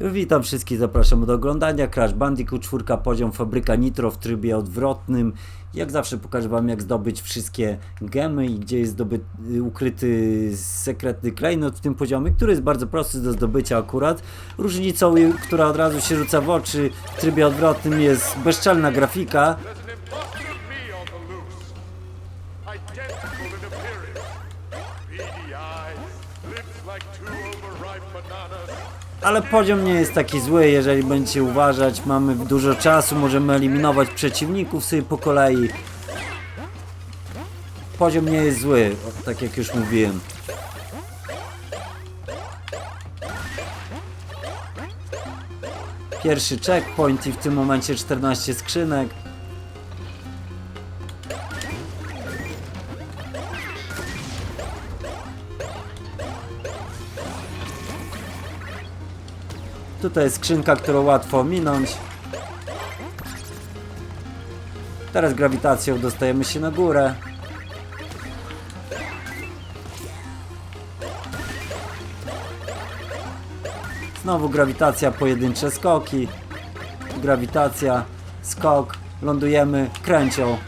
Witam wszystkich, zapraszam do oglądania Crash Bandicoot 4 poziom fabryka Nitro w trybie odwrotnym. Jak zawsze pokażę wam jak zdobyć wszystkie gemy i gdzie jest zdoby, y, ukryty sekretny klejnot w tym poziomie, który jest bardzo prosty do zdobycia akurat. Różnicą, y, która od razu się rzuca w oczy w trybie odwrotnym jest bezczelna grafika. Ale poziom nie jest taki zły, jeżeli będziecie uważać. Mamy dużo czasu, możemy eliminować przeciwników sobie po kolei. Poziom nie jest zły, tak jak już mówiłem. Pierwszy checkpoint i w tym momencie 14 skrzynek. Tutaj jest skrzynka, którą łatwo minąć. Teraz grawitacją dostajemy się na górę. Znowu grawitacja, pojedyncze skoki. Grawitacja, skok, lądujemy kręcią.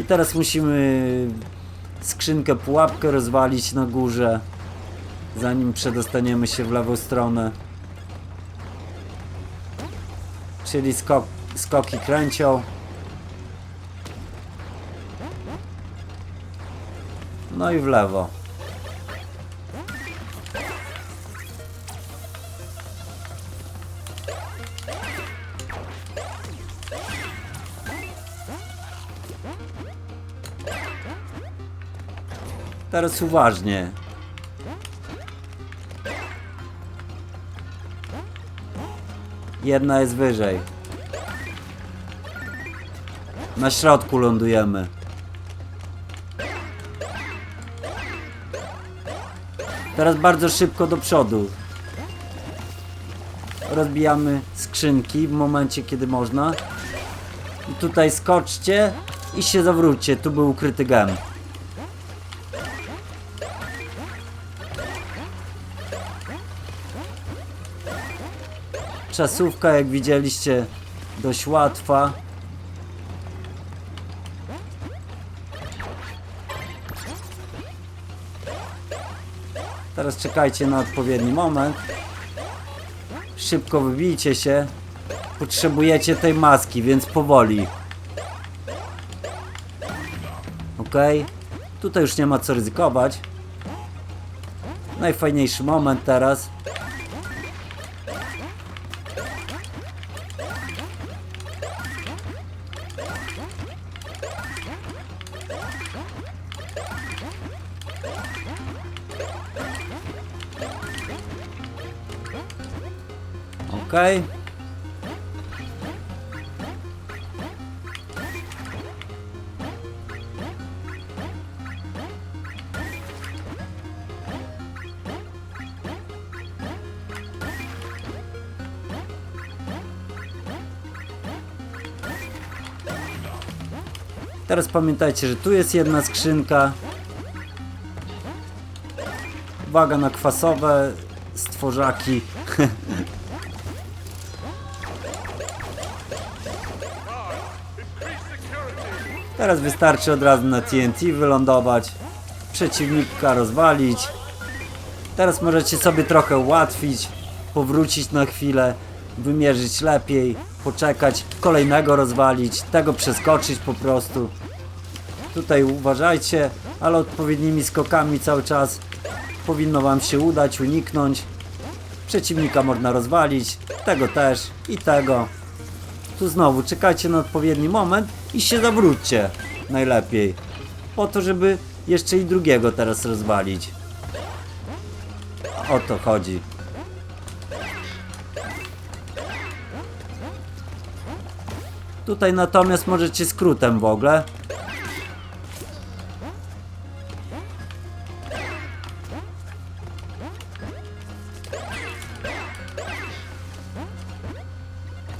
I teraz musimy skrzynkę, pułapkę rozwalić na górze zanim przedostaniemy się w lewą stronę. Czyli skok, skoki kręcią. No i w lewo. Teraz uważnie. Jedna jest wyżej. Na środku lądujemy. Teraz bardzo szybko do przodu. Rozbijamy skrzynki w momencie, kiedy można. I tutaj skoczcie i się zawróćcie. Tu był ukryty gem. Czasówka, jak widzieliście, dość łatwa. Teraz czekajcie na odpowiedni moment. Szybko wybijcie się. Potrzebujecie tej maski, więc powoli. Ok. Tutaj już nie ma co ryzykować. Najfajniejszy moment teraz. Okej. Teraz pamiętajcie, że tu jest jedna skrzynka. Uwaga na kwasowe stworzaki. Teraz wystarczy od razu na TNT wylądować, przeciwnika rozwalić. Teraz możecie sobie trochę ułatwić, powrócić na chwilę, wymierzyć lepiej, poczekać, kolejnego rozwalić, tego przeskoczyć po prostu. Tutaj uważajcie, ale odpowiednimi skokami cały czas powinno Wam się udać, uniknąć. Przeciwnika można rozwalić, tego też i tego. Tu znowu czekajcie na odpowiedni moment i się zawróćcie najlepiej. Po to, żeby jeszcze i drugiego teraz rozwalić. O to chodzi. Tutaj natomiast możecie skrótem w ogóle.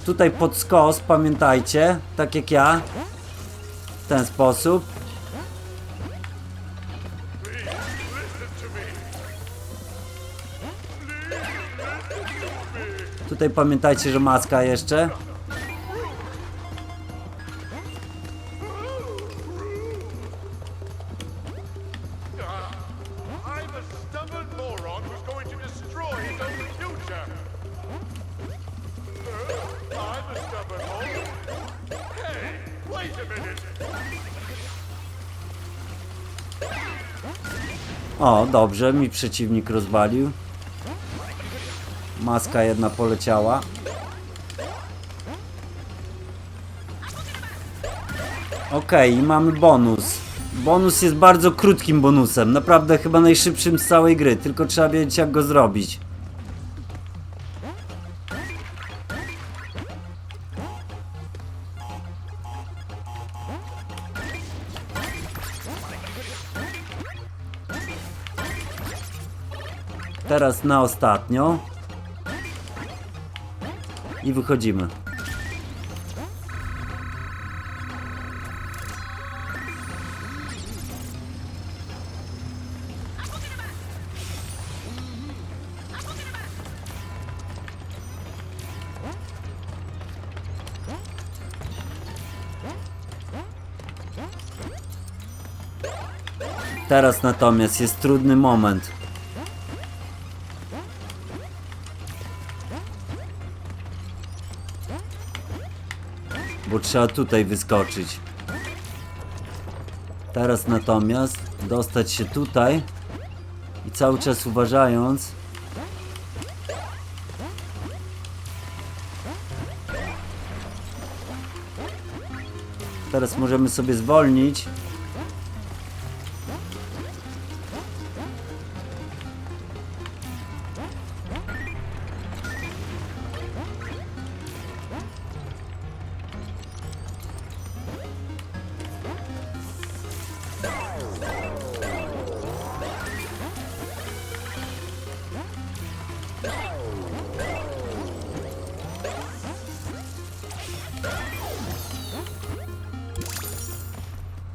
Tutaj pod skos, pamiętajcie, tak jak ja. W ten sposób. Tutaj pamiętajcie, że maska jeszcze. O, dobrze, mi przeciwnik rozwalił. Maska jedna poleciała. Okej, i mamy bonus. Bonus jest bardzo krótkim bonusem, naprawdę chyba najszybszym z całej gry, tylko trzeba wiedzieć jak go zrobić. Teraz na ostatnio. I wychodzimy. Teraz natomiast jest trudny moment. Trzeba tutaj wyskoczyć. Teraz natomiast dostać się tutaj i cały czas uważając. Teraz możemy sobie zwolnić.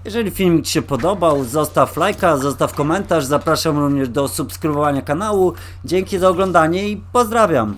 Jeżeli filmik Ci się podobał, zostaw lajka, zostaw komentarz, zapraszam również do subskrybowania kanału. Dzięki za oglądanie i pozdrawiam.